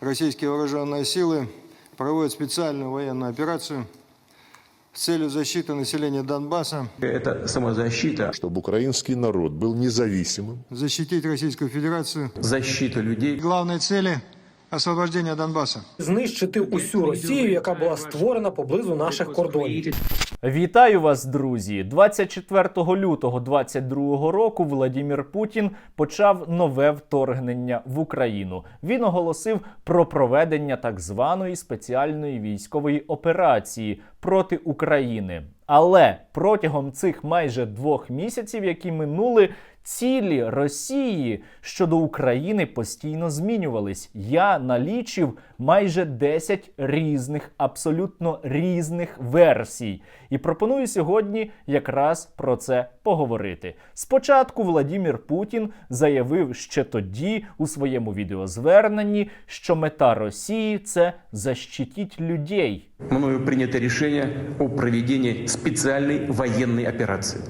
российские вооруженные силы проводят специальную военную операцию с целью защиты населения Донбасса, Это самозащита, чтобы украинский народ был независимым, защитить Российскую Федерацию. защита людей, Главные цели – освобождение Донбасса. знищити усю Росію, яка була створена поблизу наших кордонів. Вітаю вас, друзі! 24 лютого 2022 року Владімір Путін почав нове вторгнення в Україну. Він оголосив про проведення так званої спеціальної військової операції проти України. Але протягом цих майже двох місяців, які минули, цілі Росії щодо України постійно змінювались. Я налічив майже 10 різних, абсолютно різних версій. І пропоную сьогодні якраз про це поговорити. Спочатку Владімір Путін заявив ще тоді у своєму відеозверненні, що мета Росії це защитіть людей. мною принято решение о проведении специальной военной операции.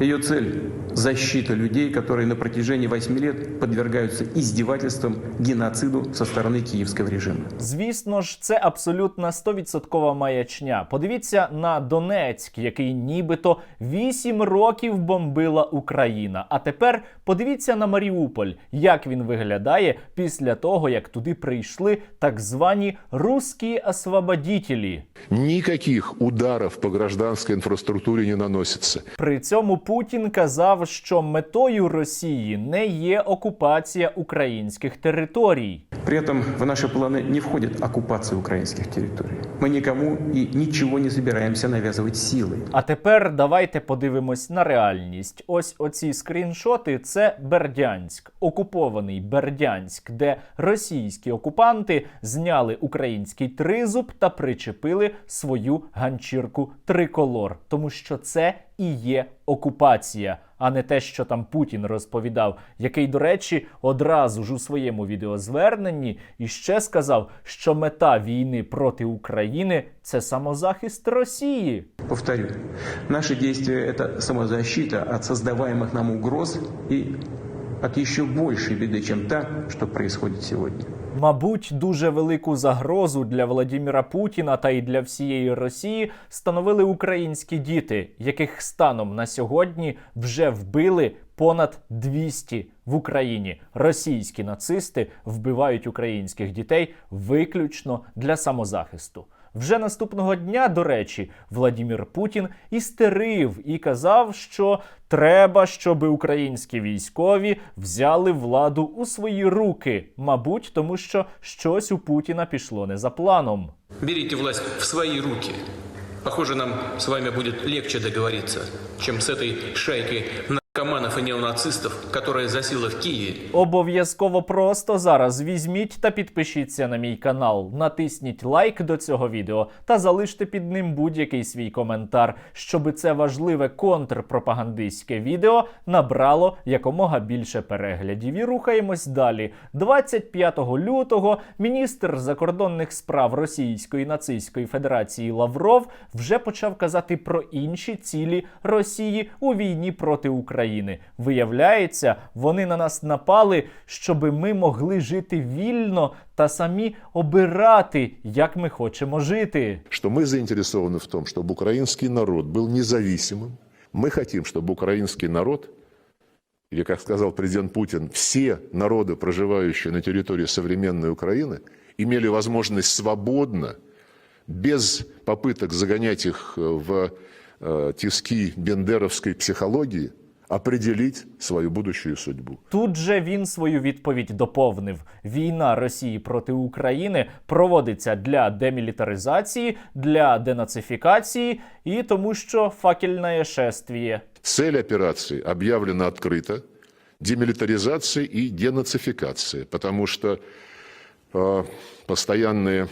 Ее цель – защита людей, которые на протяжении 8 лет подвергаются издевательствам, геноциду со стороны киевского режима. Звісно ж, це абсолютна 100% маячня. Подивіться на Донецьк, який нібито 8 років бомбила Україна. А тепер подивіться на Маріуполь, як він виглядає після того, як туди прийшли так звані русські освободітелі. никаких ударов по гражданской инфраструктуре не наносится. При цьому Путін казав, що метою Росії не є окупація українських територій. При этом в наши планы не входит оккупация украинских территорий. Мы никому и ничего не собираемся навязывать силой. А тепер давайте подивимось на реальність. Ось оці скріншоти це Бердянськ, окупований Бердянськ, де російські окупанти зняли український тризуб та причепили свою ганчірку триколор, тому що це і є окупація. А не те, що там Путін розповідав, який, до речі, одразу ж у своєму відеозверненні іще сказав, що мета війни проти України це самозахист Росії. Повторю, наши действия – это самозащита от создаваемых нам угроз и от еще большей беды, чем та, что происходит сегодня. Мабуть, дуже велику загрозу для Владіміра Путіна та й для всієї Росії становили українські діти, яких станом на сьогодні вже вбили понад 200 в Україні. Російські нацисти вбивають українських дітей виключно для самозахисту. Вже наступного дня, до речі, Владімір Путін істерив і казав, що треба, щоб українські військові взяли владу у свої руки, мабуть, тому що щось у Путіна пішло не за планом. Берите власть в свои руки. Похоже, нам с вами будет легче договориться, чем с этой шайкой наркоманов и неонацистов, которая засела в Киеве Обов'язково просто зараз візьміть та підпишіться на мій канал, натисніть лайк до цього відео та залиште під ним будь-який свій коментар, щоб це важливе контрпропагандистське відео набрало якомога більше переглядів. І рухаємось далі. 25 лютого міністр закордонних справ Російської нацистської Федерації Лавров вже почав казати про інші цілі Росії у війні проти України. Виявляється, вони на нас напали, щоб ми могли жити вільно та самі обирати, як ми хочемо жити. Что мы заинтересованы в том, чтобы украинский народ был независимым. Мы хотим, чтобы украинский народ, или, как сказал президент Путин, все народы, проживающие на территории современной Украины, имели возможность свободно, без попыток загонять их в э, тиски бендеровской психологии, определить свою будущую судьбу. Тут же він свою відповідь доповнив: війна Росії проти України проводиться для демілітаризації, для денацифікації і тому, що факельне шествіє. Цель операции объявлена открыто. Демилитаризация и денацификация. Потому что э, постоянные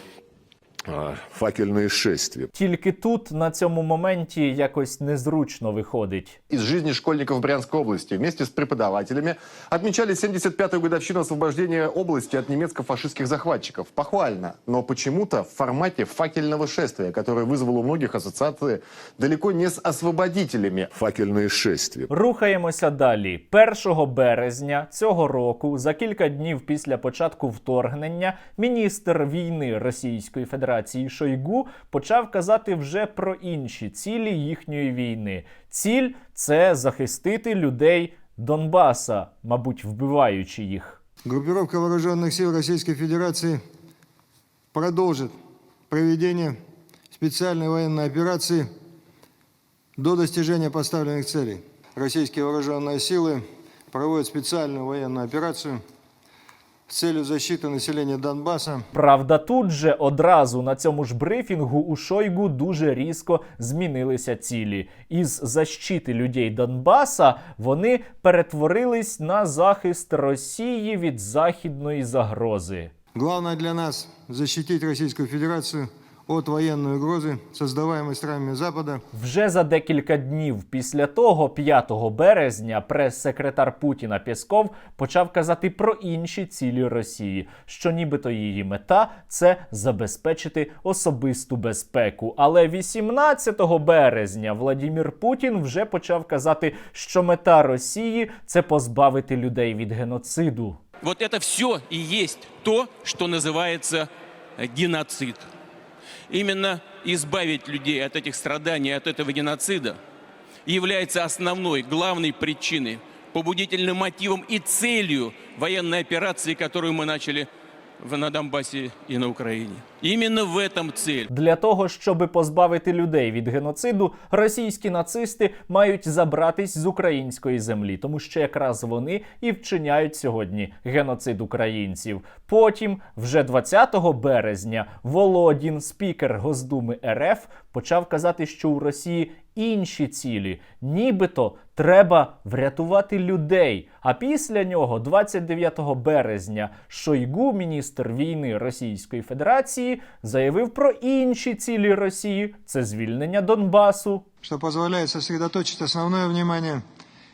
а, факельные шествия. Тільки тут на цьому моменті якось незручно виходить. из жизни школьников Брянской области. Вместе с преподавателями отмечали 75-ю годовщину освобождения области от немецко-фашистских захватчиков. Похвально, но почему-то в формате факельного шествия, которое вызвало у многих ассоциации далеко не с освободителями, Факельные шествия. Рухаємося далі. 1 березня цього року, за кілька днів після початку вторгнення, міністр війни Російської Федерації Шойгу почав казати вже про інші цілі їхньої війни. Ціль це захистити людей Донбаса, мабуть, вбиваючи їх. Группировка вооруженных сил Российской Федерации продолжит проведение специальной военной операции до достижения поставленных целей. Российские вооруженные силы проводят специальную военную операцию с целью защиты населения Донбасса Правда, тут же одразу на цьому ж брифінгу у Шойгу дуже різко змінилися цілі. Із защити людей Донбаса вони перетворились на захист Росії від західної загрози. Главное для нас – защитить Российскую Федерацию от военной угрозы, создаваемой странами Запада, Вже за декілька днів після того, 5 березня, прес-секретар Путіна Пєсков почав казати про інші цілі Росії, що нібито її мета це забезпечити особисту безпеку. Але 18 березня Владімір Путін вже почав казати, що мета Росії це позбавити людей від геноциду. Вот это все и есть то, что называется э, геноцид. Именно избавить людей от этих страданий, от этого геноцида является основной, главной причиной, побудительным мотивом и целью военной операции, которую мы начали на Донбассе и на Украине. Именно в этом цель. Для того, щоб позбавити людей від геноциду, російські нацисти мають забратись з української землі, тому що якраз вони і вчиняють сьогодні геноцид українців. Потім, вже 20 березня, Володін, спікер Госдуми РФ, почав казати, що у Росії інші цілі, нібито треба врятувати людей. А після нього, 29 березня, Шойгу, міністр війни Російської Федерації, заявив про інші цілі Росії це звільнення Донбасу. что позволяет сосредоточить основное внимание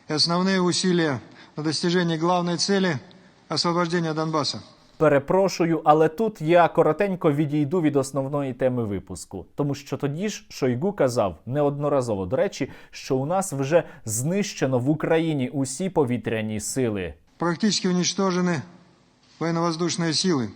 и основные усилия на достижении главной цели – освобождения Донбасса. Перепрошую, але тут я коротенько відійду від основної теми випуску, тому що тоді ж Шойгу казав неодноразово, до речі, що у нас вже знищено в Україні усі повітряні сили. Практически уничтожены военно-воздушные силы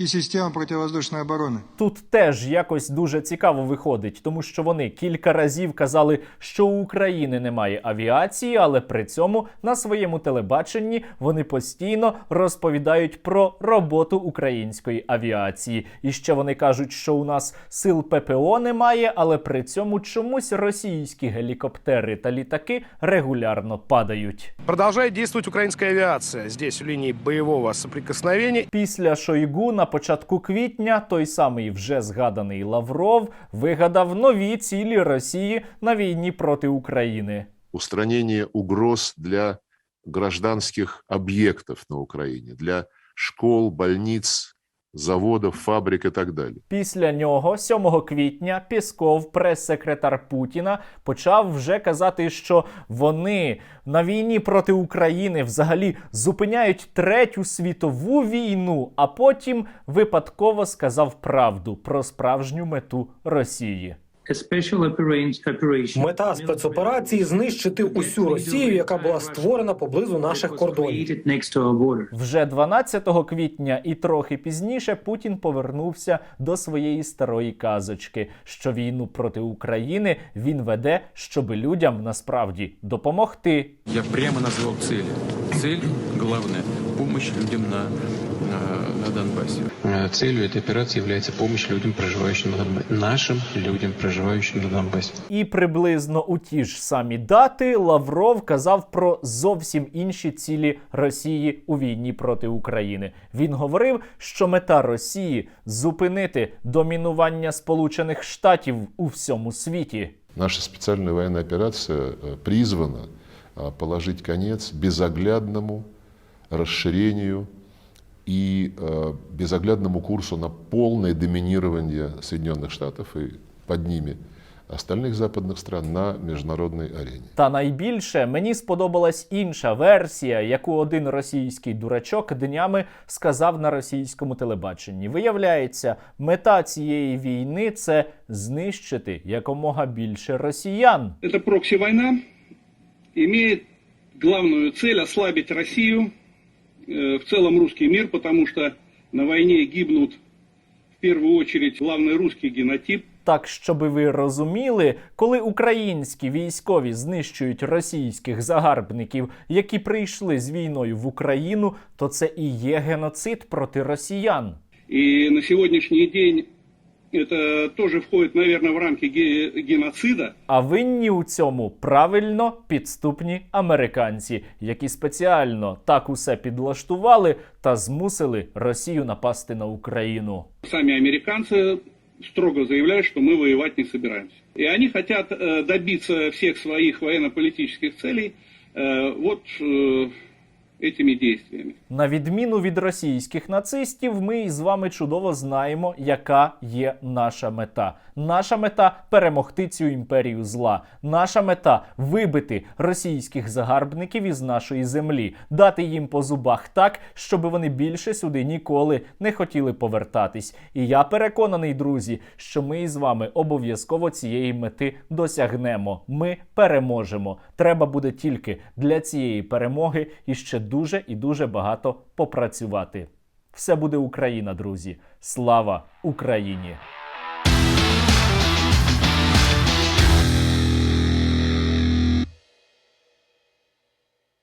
и система противовоздушной обороны. Тут теж якось дуже цікаво виходить, тому що вони кілька разів казали, що у України немає авіації, але при цьому на своєму телебаченні вони постійно розповідають про роботу української авіації. І ще вони кажуть, що у нас сил ППО немає, але при цьому чомусь російські гелікоптери та літаки регулярно падають. Продолжает действовать украинская авиация здесь, в линии боевого соприкосновения. Після Шойгу на початку квітня той самий вже згаданий Лавров вигадав нові цілі Росії на війні проти України. Устранення угроз для гражданських об'єктів на Україні для школ, больниц, заводов, фабрик і так далі. Після нього, 7 квітня, Пісков, прес-секретар Путіна, почав вже казати, що вони на війні проти України взагалі зупиняють третю світову війну, а потім випадково сказав правду про справжню мету Росії. Мета спецоперації знищити усю Росію, яка була створена поблизу наших кордонів. Вже 12 квітня і трохи пізніше Путін повернувся до своєї старої казочки, що війну проти України він веде, щоб людям насправді допомогти. Я прямо назвал цели. Цель главная – помощь людям на, на, на Донбассе. Э, Целью этой операции является помощь людям, проживающим на Донбассе. Нашим людям, проживающим на Донбассе. І приблизно у ті ж самі дати Лавров казав про зовсім інші цілі Росії у війні проти України. Він говорив, що мета Росії зупинити домінування Сполучених Штатів у всьому світі. Наша специальная военная операция э, призвана э, положить конец безоглядному расширению и э, безоглядному курсу на полное доминирование Соединенных Штатов и под ними остальных западных стран на международной арене. Та найбільше мені сподобалась інша версія, яку один російський дурачок днями сказав на російському телебаченні. Виявляється, мета цієї війни це знищити якомога більше росіян. Эта прокси-война имеет главную цель ослабить Россию, э, в целом русский мир, потому что на войне гибнут в первую очередь главный русский генотип, Так, щоби ви розуміли, коли українські військові знищують російських загарбників, які прийшли з війною в Україну, то це і є геноцид проти росіян. І на сьогоднішній день это тоже входит, наверное, в рамки ге- геноцида. А винні у цьому правильно підступні американці, які спеціально так усе підлаштували та змусили Росію напасти на Україну. Сами американцы строго заявляют, что мы воевать не собираемся. И они хотят э, добиться всех своих военно-политических целей э, вот э, этими действиями. На відміну від російських нацистів, ми із вами чудово знаємо, яка є наша мета. Наша мета перемогти цю імперію зла. Наша мета вибити російських загарбників із нашої землі, дати їм по зубах так, щоб вони більше сюди ніколи не хотіли повертатись. І я переконаний, друзі, що ми із вами обов'язково цієї мети досягнемо. Ми переможемо. Треба буде тільки для цієї перемоги іще дуже і дуже багато попрацювати. Все буде Україна, друзі. Слава Україні!